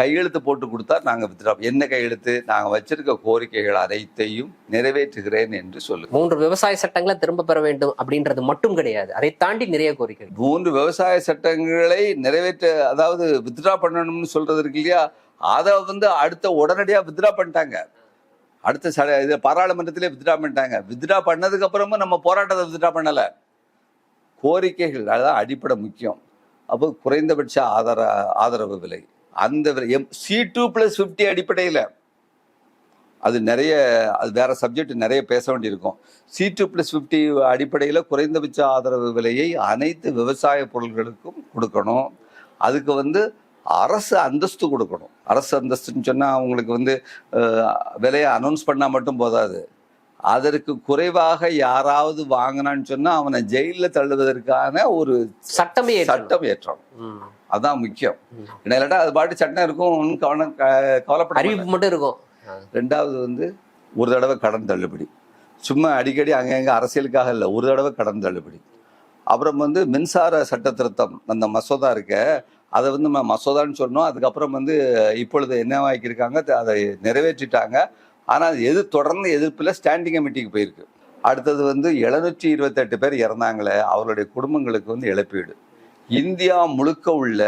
கையெழுத்து போட்டு கொடுத்தா நாங்க வித்ட்ரா என்ன கையெழுத்து? நாங்க வச்சிருக்க கோரிக்கைகள் அனைத்தையும் நிறைவேற்றுகிறேன் என்று சொல்லு மூன்று விவசாய சட்டங்களை திரும்ப பெற வேண்டும் அப்படின்றது மட்டும் கிடையாது. அதை தாண்டி நிறைய கோரிக்கைகள். மூன்று விவசாய சட்டங்களை நிறைவேற்ற அதாவது வித்ட்ரா பண்ணணும்னு சொல்றது இருக்கு இல்லையா? அதை வந்து அடுத்த உடனடியா வித்ட்ரா பண்ணிட்டாங்க. அடுத்த ச இது பாராளுமன்றத்திலே வித்ட்ரா பண்ணிட்டாங்க. வித்ட்ரா பண்ணதுக்கு அப்புறமும் நம்ம போராட்டத்தை வித்ட்ரா பண்ணல. கோரிக்கைகள் அதுதான் அடிப்படை முக்கியம். அப்போ குறைந்தபட்ச ஆதர ஆதரவு விலை. அந்த சி டூ பிளஸ் ஃபிஃப்டி அடிப்படையில் அது நிறைய அது வேற சப்ஜெக்ட் நிறைய பேச வேண்டியிருக்கும். சி டூ பிளஸ் ஃபிஃப்டி அடிப்படையில் குறைந்தபட்ச ஆதரவு விலையை அனைத்து விவசாய பொருள்களுக்கும் கொடுக்கணும். அதுக்கு வந்து அரசு அந்தஸ்து கொடுக்கணும். அரசு அந்தஸ்துன்னு சொன்னால் அவங்களுக்கு வந்து விலையை அனௌன்ஸ் பண்ணால் மட்டும் போதாது. அதற்கு குறைவாக யாராவது வாங்கினான்னு சொன்னால் அவனை ஜெயிலில் தள்ளுவதற்கான ஒரு சட்டமே. சட்டம் ஏற்றணும். ம். அதான் முக்கியம் ம். இல்லாட்டா அது பாட்டு சட்டம் இருக்கும் ஒன்றும் கவனம் கவலைப்பட அறிவிப்பு மட்டும் இருக்கும். ரெண்டாவது வந்து ஒரு தடவை கடன் தள்ளுபடி சும்மா அடிக்கடி அங்கங்க அரசியலுக்காக இல்லை ஒரு தடவை கடன் தள்ளுபடி அப்புறம் வந்து மின்சார சட்ட திருத்தம் அந்த மசோதா இருக்க அதை வந்து நம்ம மசோதான்னு சொன்னோம் அதுக்கப்புறம் வந்து இப்பொழுது என்னவாக்கியிருக்காங்க அதை நிறைவேற்றிட்டாங்க ஆனால் எது தொடர்ந்து எதிர்ப்பில் ஸ்டாண்டிங் கமிட்டிக்கு போயிருக்கு அடுத்தது வந்து எழுநூற்றி இருபத்தெட்டு பேர் இறந்தாங்களே அவர்களுடைய குடும்பங்களுக்கு வந்து இழப்பீடு இந்தியா முழுக்க உள்ள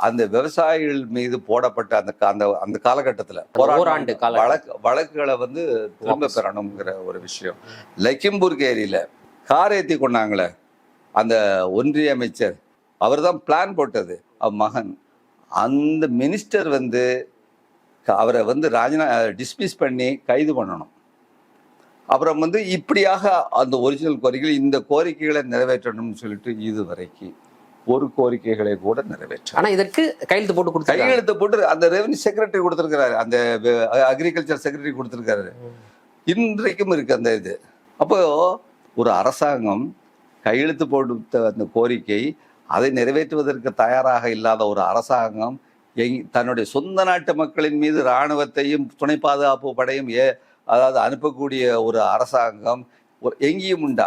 அந்த விவசாயிகள் மீது போடப்பட்ட அந்த அந்த அந்த காலகட்டத்தில் காலகட்டம். வழக்கு வழக்குகளை வந்து திரும்ப. பெறணுங்கிற ஒரு விஷயம் லக்கிம்பூர் ஏரியில கார் ஏத்தி கொண்டாங்களே அந்த ஒன்றிய அமைச்சர் அவர் தான் பிளான் போட்டது அவர் மகன் அந்த மினிஸ்டர் வந்து அவரை வந்து ராஜினா டிஸ்மிஸ் பண்ணி கைது பண்ணணும் அப்புறம் வந்து இப்படியாக அந்த ஒரிஜினல் கோரிக்கைகள் இந்த கோரிக்கைகளை நிறைவேற்றணும்னு சொல்லிட்டு இது வரைக்கும் ஒரு கோரிக்கைகளை கூட நிறைவேற்ற ஆனா இதற்கு கையெழுத்து போட்டு கொடுத்தாங்க கையெழுத்து போட்டு அந்த ரெவன்யூ செக்ரட்டரி கொடுத்திருக்கிறாரு. அந்த அக்ரிகல்ச்சர் செக்ரட்டரி கொடுத்திருக்காரு இன்றைக்கும் இருக்கு அந்த இது. அப்போ ஒரு அரசாங்கம் கையெழுத்து போட்டு அந்த கோரிக்கை அதை நிறைவேற்றுவதற்கு தயாராக இல்லாத ஒரு அரசாங்கம் எங் தன்னுடைய சொந்த நாட்டு மக்களின் மீது இராணுவத்தையும் துணை பாதுகாப்பு படையும் ஏ அதாவது அனுப்பக்கூடிய ஒரு அரசாங்கம் எங்கேயும் உண்டா?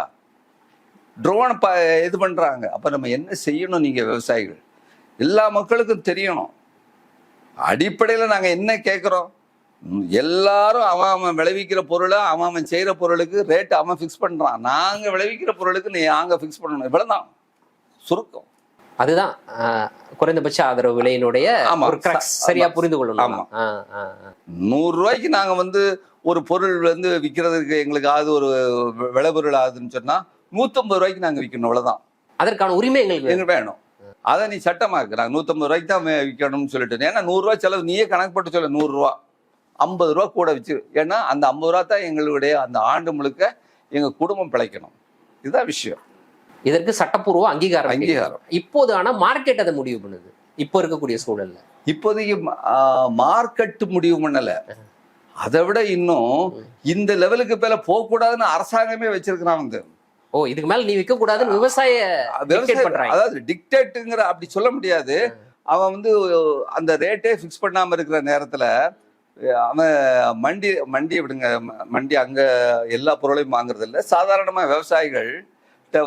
ட்ரோனை ப இது பண்றாங்க. அப்ப நம்ம என்ன செய்யணும் நீங்க விவசாயிகள்? எல்லா மக்களுக்கும் தெரியணும். அடிப்படையில் நாங்க என்ன கேட்குறோம் எல்லாரும் அவன் அவன் விளைவிக்கிற பொருளை அவன் அவன் செய்யற பொருளுக்கு ரேட் அவன் ஃபிக்ஸ் பண்றான். நாங்க விளைவிக்கிற பொருளுக்கு நீ நாங்க ஃபிக்ஸ் பண்ணணும். இவ்வளவுதான். சுருக்கம். அதுதான் குறைந்தபட்ச ஆதரவு விலையினுடைய சரியா. புரிந்து கொள்ளணும். நூறு ரூபாய்க்கு நாங்க வந்து ஒரு பொருள் வந்து விற்கிறதுக்கு எங்களுக்கு ஆகுது ஒரு வி- விளை பொருள் ஆகுதுன்னு சொன்னா நூத்தம்பது ரூபாய்க்கு நாங்க விற்கணும் அவ்வளவுதான். அதற்கான உரிமை எங்களுக்கு வேணும். எங்களுக்கு வேணும். அதை நீ சட்டமாக்கு. நாங்கள் நூற்றம்பது ரூபாய்க்கு தான் விற்கணும்னு சொல்லிட்டு ஏன்னா நூறுரூவா செலவு நீயே கணக்கு போட்டு சொல்ல நூறுரூவா ஐம்பது ரூபா கூட வச்சு. ஏன்னா அந்த ஐம்பது ரூபா தான் எங்களுடைய அந்த ஆண்டு முழுக்க எங்கள் குடும்பம் பிழைக்கணும். இதுதான் விஷயம். இதற்கு சட்டப்பூர்வ அங்கீகாரம் அங்கீகாரம். இப்போது ஆனா மார்க்கெட் அதை முடிவு பண்ணுது. இப்போ இருக்கக்கூடிய சூழல்ல. இப்போதைக்கு மார்க்கெட் முடிவு பண்ணல. அதை விட இன்னும் இந்த லெவலுக்கு மேல போக கூடாதுன்னு அரசாங்கமே வச்சிருக்கிறான் வந்து. ஓ இதுக்கு மேல நீ விற்க கூடாதுன்னு விவசாய அதாவது டிக்டேட்டுங்கிற அப்படி சொல்ல முடியாது. அவன் வந்து அந்த ரேட்டே ஃபிக்ஸ் பண்ணாம இருக்கிற நேரத்துல அவன் மண்டி மண்டி விடுங்க மண்டி அங்க எல்லா பொருளையும் வாங்குறது இல்ல சாதாரணமா விவசாயிகள்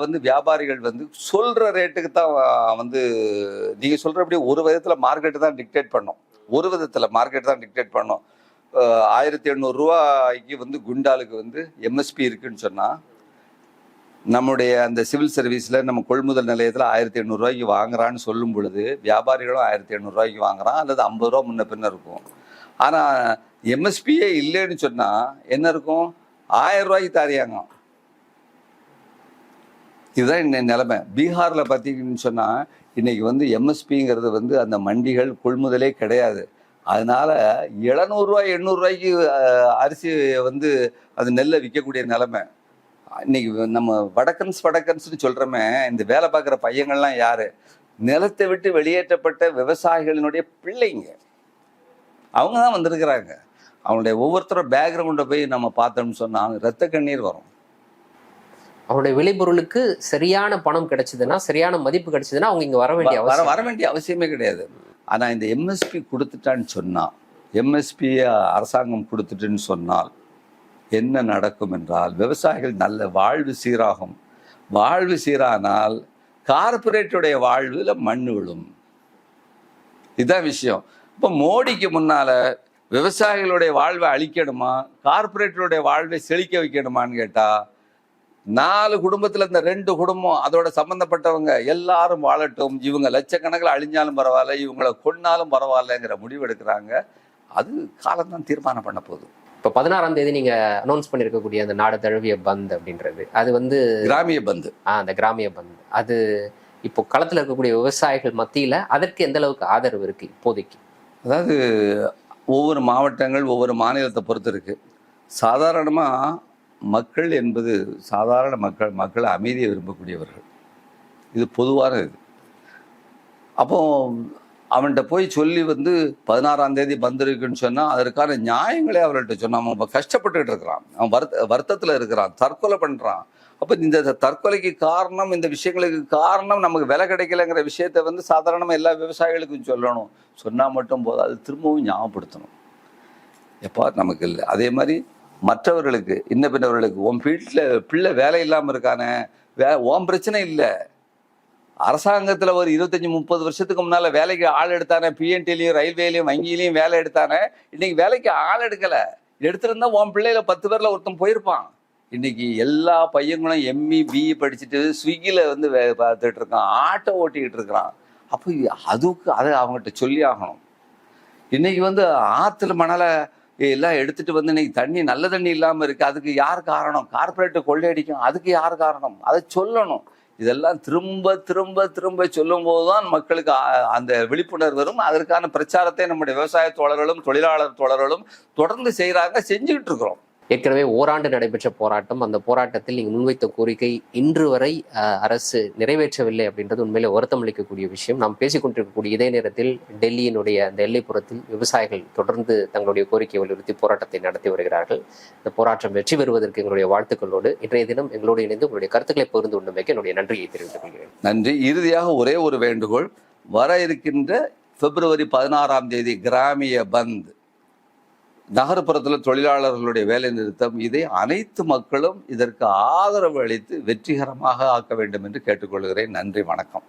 வந்து வியாபாரிகள் வந்து சொல்ற ரேட்டுக்கு தான் வந்து நீங்க சொல்றபடி ஒரு விதத்துல மார்க்கெட் தான் டிக்டேட் பண்ணும். ஒரு விதத்துல மார்க்கெட் தான் டிக்டேட் பண்ணும். ஆயிரத்தி எண்ணூறு ரூபாய்க்கு வந்து குண்டாலுக்கு வந்து எம்எஸ்பி இருக்குன்னு சொன்னா நம்முடைய அந்த சிவில் சர்வீஸில் நம்ம கொள்முதல் நிலையத்தில் ஆயிரத்தி எண்ணூறுரூவாய்க்கு வாங்குறான்னு சொல்லும் பொழுது வியாபாரிகளும் ஆயிரத்தி எண்ணூறுரூவாய்க்கு வாங்குறான் அல்லது ஐம்பது ரூபா முன்ன பின்ன இருக்கும். ஆனால் எம்எஸ்பியே இல்லைன்னு சொன்னால் என்ன இருக்கும்? ஆயிரம் ரூபாய்க்கு தாரியாங்க. இதுதான் இன்னைக்கு நிலைமை. பீகாரில் பார்த்தீங்கன்னு சொன்னால் இன்னைக்கு வந்து எம்எஸ்பிங்கிறது வந்து அந்த மண்டிகள் கொள்முதலே கிடையாது. அதனால எழுநூறுவா எண்ணூறுரூவாய்க்கு அரிசி வந்து அது நெல்லை விற்கக்கூடிய நிலைமை. இன்னைக்கு நம்ம வடக்கன்ஸ் வடக்கன்ஸ்னு சொல்றோமே இந்த வேலை பார்க்குற பையங்கள்லாம் யாரு? நிலத்தை விட்டு வெளியேற்றப்பட்ட விவசாயிகளினுடைய பிள்ளைங்க. அவங்க தான் வந்திருக்கிறாங்க. அவங்களுடைய ஒவ்வொருத்தரும் பேக்ரவுண்டை போய் நம்ம பார்த்தோம்னு சொன்னா ரத்த கண்ணீர் வரும். அவருடைய விளைபொருளுக்கு சரியான பணம் கிடைச்சதுன்னா சரியான மதிப்பு கிடைச்சதுன்னா அவங்க இங்க வர வேண்டிய வர வர வேண்டிய அவசியமே கிடையாது. ஆனா இந்த எம்எஸ்பி கொடுத்துட்டான்னு சொன்னா எம்எஸ்பி அரசாங்கம் கொடுத்துட்டுன்னு சொன்னால் என்ன நடக்கும் என்றால் விவசாயிகள் நல்ல வாழ்வு சீராகும். வாழ்வு சீரானால் கார்ப்பரேட்டுடைய வாழ்வில் மண் விழும். இதுதான் விஷயம். இப்போ மோடிக்கு முன்னால் விவசாயிகளுடைய வாழ்வை அழிக்கணுமா? கார்ப்பரேட்டருடைய வாழ்வை செழிக்க வைக்கணுமான்னு கேட்டால் நாலு குடும்பத்தில் இந்த ரெண்டு குடும்பம் அதோட சம்மந்தப்பட்டவங்க எல்லாரும் வாழட்டும். இவங்க லட்சக்கணக்கில் அழிஞ்சாலும் பரவாயில்ல இவங்களை கொன்னாலும் பரவாயில்லங்கிற முடிவு எடுக்கிறாங்க. அது காலம்தான் தீர்மானம் பண்ண போதும் இப்ப பதினாறாம் தேதி நீங்க அனௌன்ஸ் பண்ணிருக்கக்கூடிய அந்த நாடு தழுவிய பந்த் அப்படின்றது அது வந்து கிராமிய பந்து. ஆ, அந்த கிராமிய பந்த். அது இப்போ களத்துல இருக்கக்கூடிய விவசாயிகள் மத்தியில அதற்கு எந்த அளவுக்கு ஆதரவு இருக்கு இப்போதைக்கு? அதாவது ஒவ்வொரு மாவட்டங்கள் ஒவ்வொரு மாநிலத்தை பொறுத்து இருக்கு. சாதாரணமா மக்கள் என்பது சாதாரண மக்கள் மக்கள் அமைதியை விரும்பக்கூடியவர்கள். இது பொதுவான இது. அப்போ அவன்கிட்ட போய் சொல்லி வந்து பதினாறாம் தேதி வந்திருக்குன்னு சொன்னால் அதற்கான நியாயங்களே அவர்கிட்ட சொன்னான் அவன் கஷ்டப்பட்டுகிட்டு கஷ்டப்பட்டுக்கிட்டு இருக்கிறான். அவன் வருத்த வருத்தத்தில் இருக்கிறான் தற்கொலை பண்ணுறான் அப்போ இந்த தற்கொலைக்கு காரணம் இந்த விஷயங்களுக்கு காரணம் நமக்கு விலை கிடைக்கலங்கிற விஷயத்த வந்து சாதாரணமாக எல்லா விவசாயிகளுக்கும் சொல்லணும். சொன்னால் மட்டும் போதும் அது திரும்பவும் ஞாபகப்படுத்தணும். எப்பா நமக்கு இல்லை. அதே மாதிரி மற்றவர்களுக்கு இன்ன பின்னவர்களுக்கு உன் வீட்டில் பிள்ளை வேலை இல்லாமல் இருக்கானே வே உன் பிரச்சனை இல்லை. அரசாங்கத்தில் ஒரு இருபத்தஞ்சி முப்பது வருஷத்துக்கு முன்னால் வேலைக்கு ஆள் எடுத்தானே? பிஎன்டிலையும் ரயில்வேலையும் வங்கியிலையும் வேலை எடுத்தானே? இன்னைக்கு வேலைக்கு ஆள் எடுக்கலை. எடுத்திருந்தா உன் பிள்ளையில பத்து பேரில் ஒருத்தன் போயிருப்பான். இன்னைக்கு எல்லா பையங்களும் எம்இ பிஇ படிச்சுட்டு ஸ்விக்கியில் வந்து வே பார்த்துட்டு இருக்கான். ஆட்டோ ஓட்டிக்கிட்டு இருக்கிறான். அப்போ அதுக்கு அதை அவங்ககிட்ட சொல்லி ஆகணும். இன்னைக்கு வந்து ஆற்றுல மணலை எல்லாம் எடுத்துட்டு வந்து இன்னைக்கு தண்ணி நல்ல தண்ணி இல்லாமல் இருக்குது அதுக்கு யார் காரணம்? கார்பரேட்டு கொள்ளையடிக்கும். அதுக்கு யார் காரணம்? அதை சொல்லணும். இதெல்லாம் திரும்ப திரும்ப திரும்ப சொல்லும் போதுதான் மக்களுக்கு அந்த விழிப்புணர்வு வரும். அதற்கான பிரச்சாரத்தை நம்முடைய விவசாய தோழர்களும் தொழிலாளர் தோழர்களும் தொடர்ந்து செய்கிறாங்க செஞ்சுக்கிட்டு இருக்கிறோம். ஏற்கனவே ஓராண்டு நடைபெற்ற போராட்டம். அந்த போராட்டத்தில் நீங்கள் முன்வைத்த கோரிக்கை இன்று வரை அரசு நிறைவேற்றவில்லை அப்படின்றது உண்மையிலே வருத்தம் அளிக்கக்கூடிய விஷயம். நாம் பேசிக்கொண்டிருக்கக்கூடிய இதே நேரத்தில் டெல்லியினுடைய அந்த எல்லைப்புறத்தில் விவசாயிகள் தொடர்ந்து தங்களுடைய கோரிக்கையை வலியுறுத்தி போராட்டத்தை நடத்தி வருகிறார்கள். இந்த போராட்டம் வெற்றி பெறுவதற்கு எங்களுடைய வாழ்த்துக்களோடு இன்றைய தினம் எங்களோடு இணைந்து உங்களுடைய கருத்துக்களை பகிர்ந்து கொண்டமைக்கு என்னுடைய நன்றியை தெரிவித்துக் கொள்கிறேன். நன்றி. இறுதியாக ஒரே ஒரு வேண்டுகோள் வர இருக்கின்ற பிப்ரவரி பதினாறாம் தேதி கிராமிய பந்த். நகர்ப்புறத்தில் தொழிலாளர்களுடைய வேலை நிறுத்தம் இதை அனைத்து மக்களும் இதற்கு ஆதரவு அளித்து வெற்றிகரமாக ஆக்க வேண்டும் என்று கேட்டுக்கொள்கிறேன். நன்றி வணக்கம்.